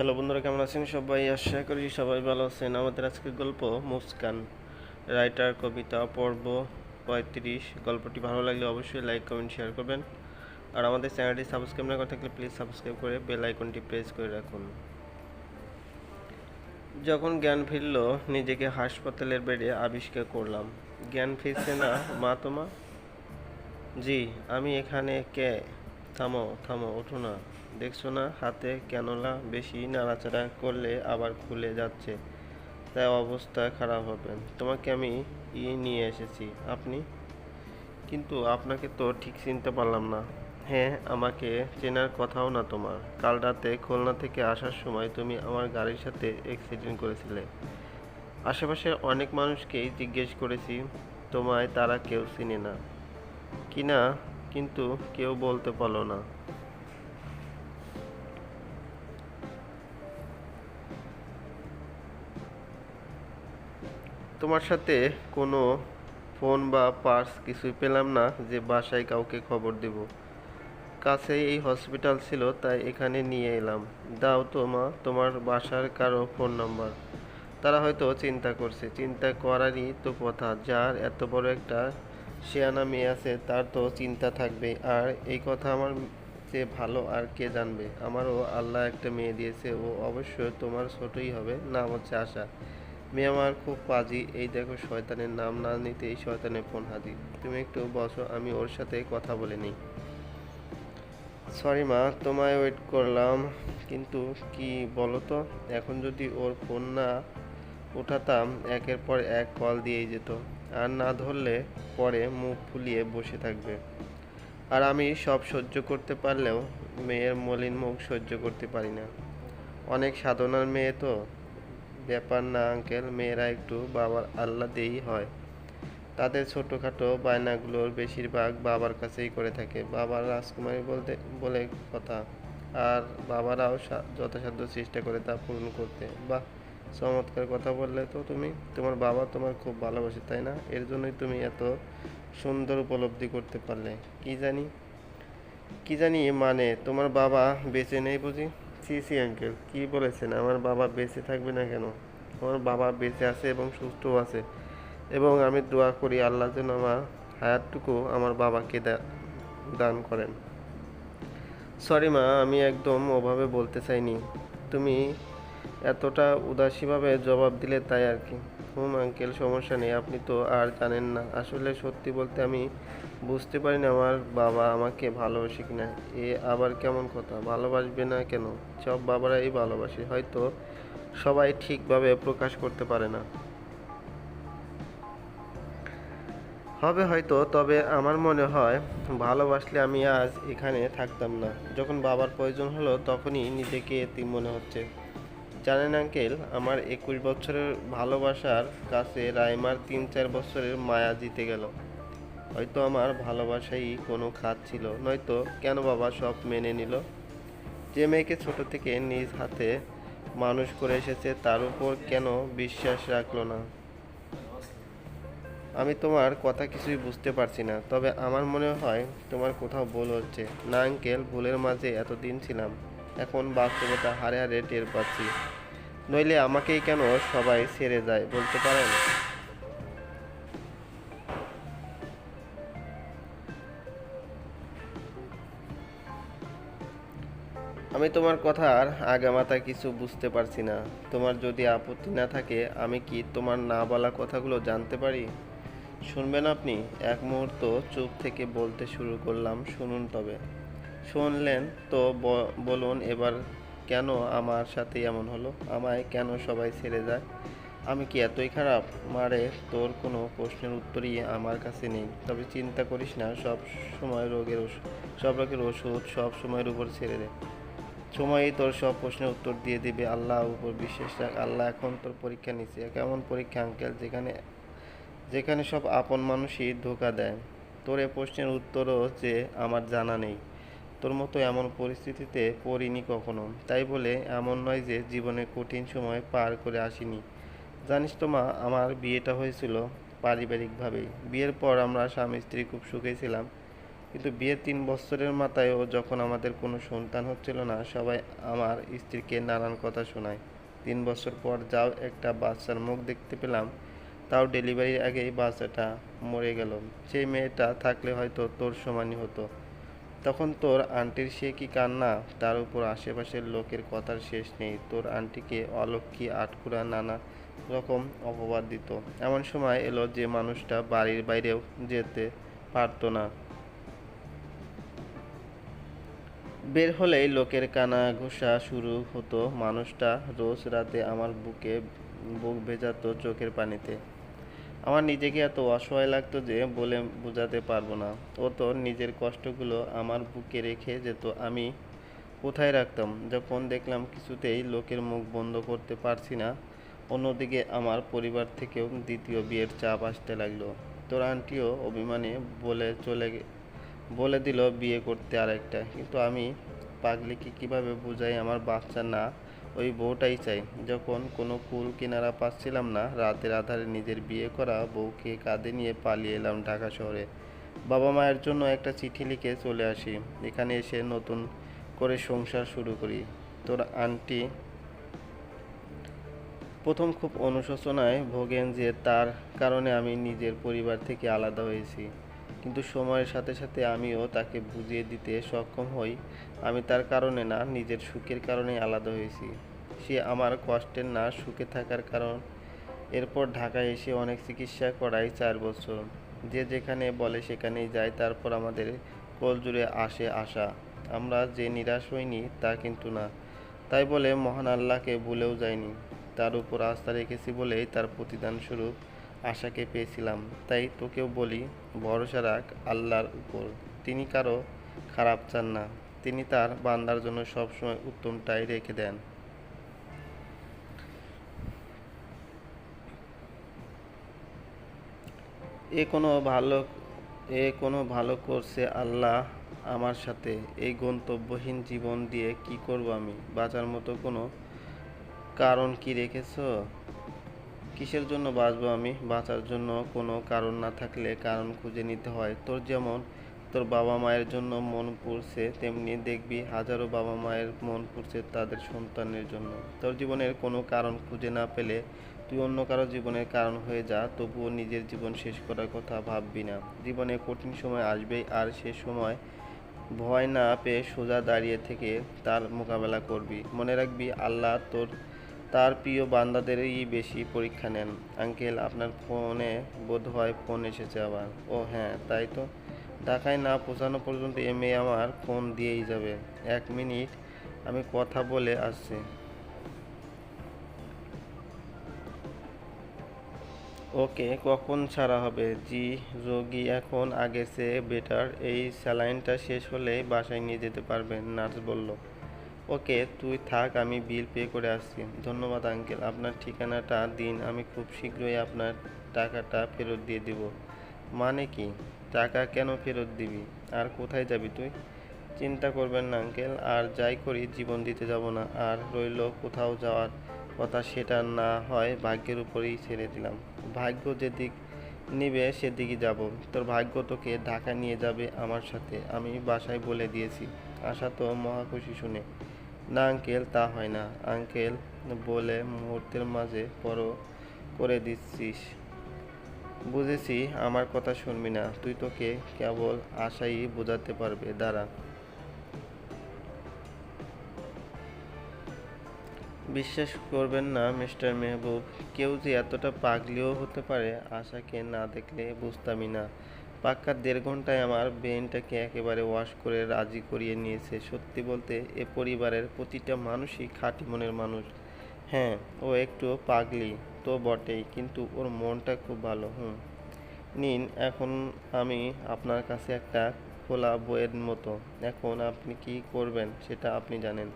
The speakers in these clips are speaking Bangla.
হ্যালো বন্ধুরা, কেমন আছেন সবাই? আশা করি সবাই ভালো আছেন। আমাদের আজকের গল্প মুস্কান। রাইটার, কবিতা, পর্ব পঁয়ত্রিশ। গল্পটি ভালো লাগলে অবশ্যই লাইক, কমেন্ট শেয়ার করবেন। আর আমাদের চ্যানেলটি সাবস্ক্রাইব না করে থাকলে প্লিজ সাবস্ক্রাইব করে বেল আইকনটি প্রেস করে রাখুন। যখন জ্ঞান ফিরল, নিজেকে হাসপাতালের বেডে আবিষ্কার করলাম। জ্ঞান ফিরছে না, মা তোমা? জি, আমি এখানে কে? থামো থামো, ওঠো না। দেখছ না? হাতে ক্যানোলা বেশি নাড়াচাড়া করলে আবার খুলে যাচ্ছে। তাই অবস্থা খারাপ হবে। তোমাকে আমি ই নিয়ে এসেছি। আপনি? কিন্তু আপনাকে তো ঠিক চিনতে পারলাম না। হ্যাঁ আমাকে চেনার কথাও না তোমার। কাল রাতে খুলনা থেকে আসার সময় তুমি আমার গাড়ির সাথে অ্যাক্সিডেন্ট করেছিলে। আশেপাশের অনেক মানুষকেই জিজ্ঞেস করেছি, তোমায় তারা কেউ চিনে না। কি না? কিন্তু কেউ বলতে পারল না। তোমার সাথে কোনো ফোন বা পার্স কিছুই পেলাম না যে বাসায় কাউকে খবর দেব। কাছেই এই হসপিটাল ছিল, তাই এখানে নিয়ে এলাম। দাও তো মা, তোমার বাসার কারও ফোন নাম্বার। তারা হয়তো চিন্তা করছে, চিন্তা করারই তো কথা। যার এত বড় একটা শেয়ানা মেয়ে আছে, তার তো চিন্তা থাকবে। আর এই কথা আমার যে ভালো আর কে জানবে? আমারও আল্লাহ একটা মেয়ে দিয়েছে, ও অবশ্যই তোমার ছোটই হবে, নাম হচ্ছে আশা। মেয়ে আমার খুব পাজি। এই দেখো শয়তানের নাম না নিতেই শয়তানের ফোন হাজির তুমি একটু বসো, আমি ওর সাথে কথা বলে নিই। সরি মা, তোমায় ওয়েট করলাম, কিন্তু কি বলো তো এখন যদি ওর ফোন না উঠাতাম, একের পর এক কল দিয়েই যেত। আর না ধরলে পরে মুখ ফুলিয়ে বসে থাকবে। আর আমি সব সহ্য করতে পারলেও মেয়ের মলিন মুখ সহ্য করতে পারি না। অনেক সাধনার মেয়ে তো। ব্যাপার না, আঙ্কেল। মেয়েরা একটু বাবার আল্লাদেই হয়। তাদের ছোটোখাটো বায়নাগুলোর বেশিরভাগ বাবার কাছেই করে থাকে। বাবার রাজকুমারী বলতে, বলে কথা। আর বাবারাও যথাসাধ্য চেষ্টা করে তা পূরণ করতে। বাহ, চমৎকার কথা বললে তো তুমি। তোমার বাবা তোমার খুব ভালোবাসে, তাই না? এর জন্যই তুমি এত সুন্দর উপলব্ধি করতে পারলে। কি জানি? কি জানি মানে? তোমার বাবা বেঁচে নেই বুঝি? সি সি আঙ্কেল কী বলেছেন? আমার বাবা বেঁচে থাকবে না কেন? আমার বাবা বেঁচে আছে এবং সুস্থও আছে। এবং আমি দোয়া করি আল্লাহ যেন আমার হায়াতটুকু আমার বাবাকে দান করেন। সরি মা, আমি একদম ওভাবে বলতে চাইনি। তুমি এতটা উদাসীভাবে জবাব দিলে তাই আর কি। হুম, আঙ্কেল, সমস্যা নেই। আপনি তো আর জানেন না। আসলে সত্যি বলতে আমি বুঝতে পারি না আমার বাবা আমাকে ভালোবাসে কিনা। এ আবার কেমন কথা? ভালোবাসবে না কেন? সব বাবারাই ভালোবাসে, হয়তো সবাই ঠিকভাবে প্রকাশ করতে পারে না। হবে হয়তো, তবে আমার মনে হয় ভালোবাসলে আমি আজ এখানে থাকতাম না। যখন বাবার প্রয়োজন হলো, তখনই নিজেকে এতিম মনে হচ্ছে। জানেন আঙ্কেল, আমার একুশ বছরের ভালোবাসার কাছে রাইমার তিন চার বছরের মায়া জিতে গেল। হয়তো আমার ভালোবাসাই কোনো খাত ছিল, নয়তো কেন বাবা সব মেনে নিল? যে মেয়েকে ছোট থেকে নিজ হাতে মানুষ করে এসেছে, তার উপর কেন বিশ্বাস রাখল না? আমি তোমার কথা কিছুই বুঝতে পারছি না, তবে আমার মনে হয় তোমার কোথাও ভুল হচ্ছে। না আঙ্কেল, ভুলের মাঝে এতদিন ছিলাম। এখন বাস্তবতা হারে হারে টের পাচ্ছি। নইলে আমাকেই কেন সবাই ছেড়ে যায়, বলতে পারেন? আমি তোমার কথার আগামাতা কিছু বুঝতে পারছি না। তোমার যদি আপত্তি না থাকে, আমি কি তোমার না বলা কথাগুলো জানতে পারি? শুনবেন আপনি, এক মুহূর্ত চুপ থেকে বলতে শুরু করলাম, শুনুন তবে। শুনলেন তো বলুন এবার কেন আমার সাথে এমন হলো? আমায় কেন সবাই ছেড়ে যায়? আমি কি এতই খারাপ? মারে, তোর কোনো প্রশ্নের উত্তরই আমার কাছে নেই। তবে চিন্তা করিস না, সব সময় রোগের ওষুধ সব রোগের ওষুধ সব সময়ের উপর ছেড়ে দে। সময়ই তোর সব প্রশ্নের উত্তর দিয়ে দিবে। আল্লাহ উপর বিশ্বাস রাখ। আল্লাহ এখন তোর পরীক্ষা নিচ্ছে কেমন পরীক্ষা, আঙ্কেল, যেখানে যেখানে সব আপন মানুষই ধোকা দেয়। তোর এ প্রশ্নের উত্তরও যে আমার জানা নেই। তোর মতো এমন পরিস্থিতিতে পড়িনি কখনো। তাই বলে এমন নয় যে জীবনে কঠিন সময় পার করে আসিনি। জানিস তো মা, আমার বিয়েটা হয়েছিল পারিবারিকভাবেই। বিয়ের পর আমরা স্বামী স্ত্রী খুব সুখে ছিলাম। কিন্তু বিয়ের তিন বছরের মাথায়ও যখন আমাদের কোনো সন্তান হচ্ছিল না, সবাই আমার স্ত্রীকে নানান কথা শোনায়। তিন বছর পর যাও একটা বাচ্চার মুখ দেখতে পেলাম, তাও ডেলিভারির আগেই বাচ্চাটা মরে গেল। সেই মেয়েটা থাকলে হয়তো তোর সমানই হতো। তখন তোর আন্টির সে কি কান্না? তার উপর আশেপাশের লোকের কথার শেষ নেই। তোর আন্টিকে অলক্ষী আটকুরা নানা রকম অপবাদ দিত। এমন সময় এলো যে মানুষটা বাড়ির বাইরেও যেতে পারতো না। বের হলেই লোকের কানা ঘোষা শুরু হতো। মানুষটা রোজ রাতে আমার বুকে বুক ভেজাতো চোখের পানিতে। আমার নিজেকে এত অসহায় লাগতো যে বলে বোঝাতে পারব না। ও তো নিজের কষ্টগুলো আমার বুকে রেখে যেত, আমি কোথায় রাখতাম? যখন দেখলাম কিছুতেই লোকের মুখ বন্ধ করতে পারছি না, অন্যদিকে আমার পরিবার থেকেও দ্বিতীয় বিয়ের চাপ আসতে লাগল। তোর আন্টিও অভিমানে বলে চলে বলে দিল বিয়ে করতে আরেকটা। কিন্তু আমি পাগলিকে কীভাবে বোঝাই আমার বাচ্চা না ওই বউটাই চাই। যখন কোনো কুল কিনারা পাচ্ছিলাম না, রাতের আধারে নিজের বিয়ে করা বউকে কাঁধে নিয়ে পালিয়ে এলাম ঢাকা শহরে। বাবা মায়ের জন্য একটা চিঠি লিখে চলে আসি। এখানে এসে নতুন করে সংসার শুরু করি। তোর আন্টি প্রথম খুব অনুশোচনায় ভোগেন যে তার কারণে আমি নিজের পরিবার থেকে আলাদা হয়েছি। কিন্তু সময়ের সাথে সাথে আমিও তাকে বুঝিয়ে দিতে সক্ষম হই। আমি তার কারণে না, নিজের সুখের কারণে আলাদা হয়েছি। সে আমার কষ্টের না, সুখে থাকার কারণ। এরপর ঢাকায় এসে অনেক চিকিৎসা করাই চার বছর। যে যেখানে বলে সেখানেই যায়, তারপর আমাদের কোল জুড়ে আসে আশা। আমরা যে নিরাশ হইনি, তা কিন্তু না। তাই বলে, মহান আল্লাহকে ভুলেও যায়নি তার উপর আস্থা রেখেছি বলেই তার প্রতিদান স্বরূপ আশাকে পেয়েছিলাম, তাই তোকেও বলি, ভরসা রাখ আল্লাহর উপর। তিনি কারও খারাপ চান না। তিনি তার বান্দার জন্য সবসময় উত্তমটাই রেখে দেন। এ কোনো ভালো, এ কোনো ভালো করছে আল্লাহ আমার সাথে? এই গন্তব্যহীন জীবন দিয়ে কি করব আমি? বাঁচার মতো কোনো কারণ কি রেখেছো? কিসের জন্য বাঁচবো আমি? বাঁচার জন্য কোনো কারণ না থাকলে কারণ খুঁজে নিতে হয়। তোর যেমন, তোর বাবা মায়ের জন্য মন পুড়ছে, তেমনি দেখবি হাজারো বাবা মায়ের মন পুড়ছে তাদের সন্তানের জন্য। তোর জীবনের কোনো কারণ খুঁজে না পেলে তুই অন্য কারও জীবনের কারণ হয়ে যা, তবুও নিজের জীবন শেষ করার কথা ভাববি না। জীবনে কঠিন সময় আসবেই আর সে সময় ভয় না পেয়ে সোজা দাঁড়িয়ে থেকে তার মোকাবেলা করবি। মনে রাখবি আল্লাহ তোর তার প্রিয় বান্দাদেরই বেশি পরীক্ষা নেন। আঙ্কেল, আপনার ফোনে বোধ হয় ফোন এসেছে আবার। ও হ্যাঁ তাই তো। ঢাকায় না পৌঁছানো পর্যন্ত এ মেয়ে আমার ফোন দিয়েই যাবে। এক মিনিট, আমি কথা বলে আসছি। ওকে, কখন ছাড়া হবে? জি, রোগী এখন আগের চেয়ে বেটার এই স্যালাইনটা শেষ হলেই বাসায় নিয়ে যেতে পারবেন, নার্স বলল। ওকে, তুই থাক, আমি বিল পে করে আসছি। ধন্যবাদ, আঙ্কেল। আপনার ঠিকানাটা দিন, আমি খুব শীঘ্রই আপনার টাকাটা ফেরত দিয়ে দিব। মানে কি? টাকা কেন ফেরত দিবি? আর কোথায় যাবি তুই? চিন্তা করবেন না, আঙ্কেল। আর যাই করি, জীবন দিতে যাব না। আর রইল কোথাও যাওয়ার কথা সেটা না হয়, ভাগ্যের উপরেই ছেড়ে দিলাম। ভাগ্য যেদিক নিবে সেদিকে যাব। তোর ভাগ্য তোকে ঢাকা নিয়ে যাবে আমার সাথে। আমি বাসায় বলে দিয়েছি। আশা তো মহাখুশি শুনে। না, আঙ্কেল, তা হয় না। আঙ্কেল বলে, মুহূর্তের মাঝে বড় করে দিচ্ছিস। বুঝেছি, আমার কথা শুনবি না। তুই তোকে কেবল আশাই বোঝাতে পারবে। দাঁড়া। বিশ্বাস করবেন না, মিস্টার মেহবুব। কেউ যে এতটা পাগলিও হতে পারে, আশাকে না দেখলে বুঝতামই না। পাক্কা দেড় ঘন্টায় আমার ব্রেনটাকে একেবারে ওয়াশ করে রাজি করিয়ে নিয়েছে। সত্যি বলতে, এ পরিবারের প্রতিটা মানুষই খাঁটি মনের মানুষ। হ্যাঁ ও একটু পাগলি তো বটেই, কিন্তু ওর মনটা খুব ভালো, হুম। নিন, এখন আমি আপনার কাছে একটা খোলা বইয়ের মতো। এখন আপনি কি করবেন সেটা আপনি জানেন।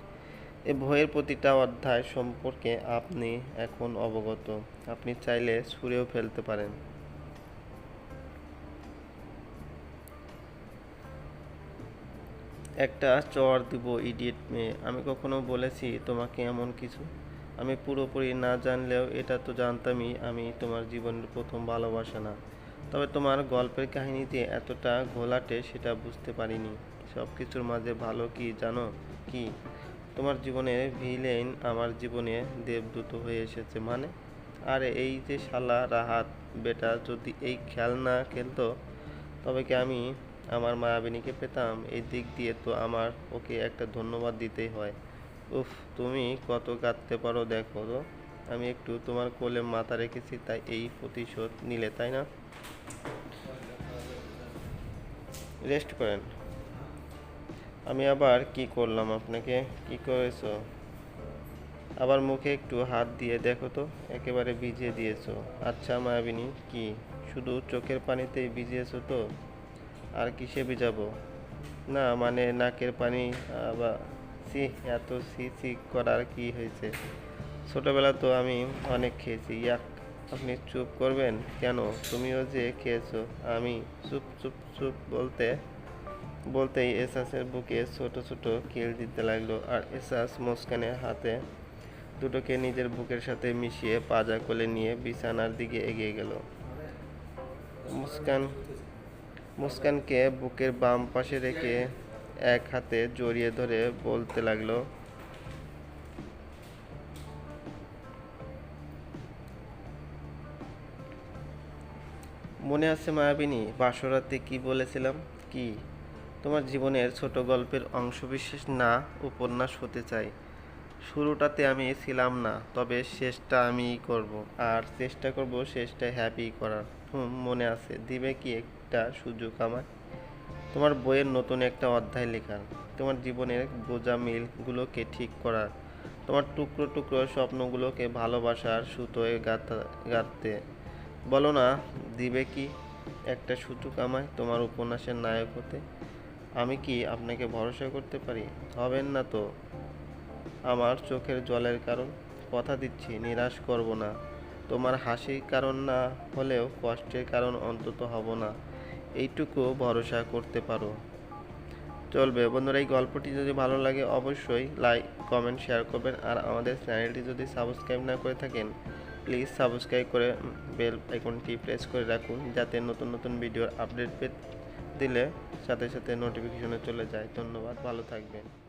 এ বইয়ের প্রতিটা অধ্যায় সম্পর্কে আপনি এখন অবগত। আপনি চাইলে ছুঁড়েও ফেলতে পারেন। একটা চর দিব ইডিয়েট মেয়ে। আমি কখনো বলেছি তোমাকে এমন কিছু? আমি পুরোপুরি না জানলেও এটা তো জানতামই আমি তোমার জীবনের প্রথম ভালোবাসা না। তবে তোমার গল্পের কাহিনীতে এতটা ঘোলাটে সেটা বুঝতে পারিনি। সব কিছুর মাঝে ভালো কি জানো? কি? তোমার জীবনের ভিলেন আমার জীবনে দেবদূত হয়ে এসেছে মানে? আরে এই যে শালা রাহাত, বেটা যদি এই খেল না খেলতো, তবে কি আমি আমার মায়াবিনীকে পেতাম, এই দিক দিয়ে তো আমার ওকে একটা ধন্যবাদ দিতেই হয়। উফ, তুমি কত কাঁদতে পারো দেখো তো। আমি একটু তোমার কোলে মাথা রেখেছি, তাই এই প্রতিশোধ নিলে, তাই না? রেস্ট করেন। আমি আবার কি করলাম আপনাকে? কি করেছ? আবার মুখে একটু হাত দিয়ে দেখো তো, একেবারে ভিজিয়ে দিয়েছ। আচ্ছা মায়াবিনী, কি? শুধু চোখের পানিতেই ভিজিয়েছো তো? আর কিসে ভিজাবো? না মানে নাকের পানি বা সি, এত সি সি করার কি হয়েছে? ছোটবেলা তো আমি অনেক খেয়েছি। ইয়াক আপনি চুপ করবেন কেন? তুমিও যে খেয়েছো, আমি চুপ চুপ চুপ বলতে, বলতেই এসাসের বুকে ছোট ছোট কিল দিতে লাগল আর এসাস মুস্কানের হাতে দুটোকে নিজের বুকের সাথে মিশিয়ে পাজা কোলে নিয়ে বিছানার দিকে এগিয়ে গেল। মুস্কান মুস্কানকে বুকের বাম পাশে রেখে এক হাতে জড়িয়ে ধরে বলতে লাগল, মনে আছে মায়াবিনী, বাসরাতে কি বলেছিলাম? কি? তোমার জীবনের ছোট গল্পের অংশবিশেষ না, উপন্যাস হতে চাই। শুরুটাতে আমি ছিলাম না, তবে শেষটা আমিই করব, আর চেষ্টা করব শেষটা হ্যাপি করার। হুম, মনে আছে। দিবে কি একটা? সুযোগ আমায় তোমার বইয়ের নতুন একটা অধ্যায় লেখার, তোমার জীবনের বোঝা মিলগুলোকে ঠিক করার, তোমার টুকরো টুকরো স্বপ্নগুলোকে ভালোবাসার সুতোয় গাঁথা, গাঁথতে। বলো না, দিবে কি একটা সুযোগ আমায় তোমার উপন্যাসের নায়ক হতে? আমি কি আপনাকে ভরসা করতে পারি? হবেন না তো। আমার চোখের জলের কারণ, কথা দিচ্ছি, নিরাশ করব না। তোমার হাসির কারণ না হলেও কষ্টের কারণ অন্তত হব না। এইটুকু ভরসা করতে পারো। চলবে। বন্ধুরা, এই গল্পটি যদি ভালো লাগে অবশ্যই লাইক কমেন্ট শেয়ার করবেন। আর আমাদের চ্যানেলটি যদি সাবস্ক্রাইব না করে থাকেন প্লিজ সাবস্ক্রাইব করে বেল আইকনটি প্রেস করে রাখুন, যাতে নতুন নতুন ভিডিওর আপডেট পেতে দিলে সাথে সাথে নোটিফিকেশনে চলে যায়। ধন্যবাদ। ভালো থাকবেন।